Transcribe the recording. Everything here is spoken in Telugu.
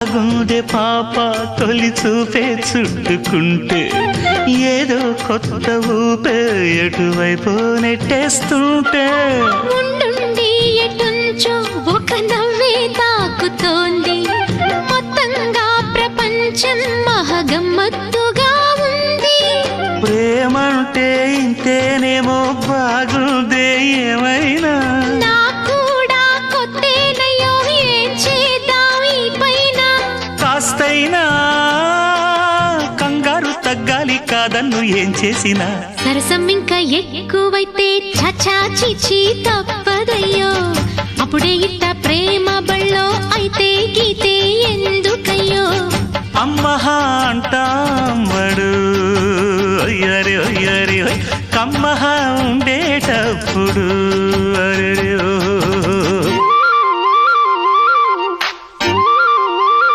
గుండె పాప తొలి చూపే చుట్టుకుంటే ఏదో కొత్త ఊపే ఎటువైపు నెట్టేస్తుంటే ఉండుండి ఎటుంచో ఒక నవ్వే తాకుతోంది. మొత్తంగా ప్రపంచం మహగమ్మత్తుగా ఉంది. ప్రేమంటే ఇంతేనేమో బాగుందే ఏమైనా కాస్తైనా కంగారు తగ్గాలి కాదన్ను ఏం చేసినా? సరసం ఇంకా ఎక్కువైతే చచా చిచి తప్పదయ్యో. అప్పుడే ఇట్ట ప్రేమ బళ్ళో అయితే గీతే ఎందుకయ్యో? అమ్మహా అయ్యరి అయ్యరి కమ్మహా ఉండేటప్పుడు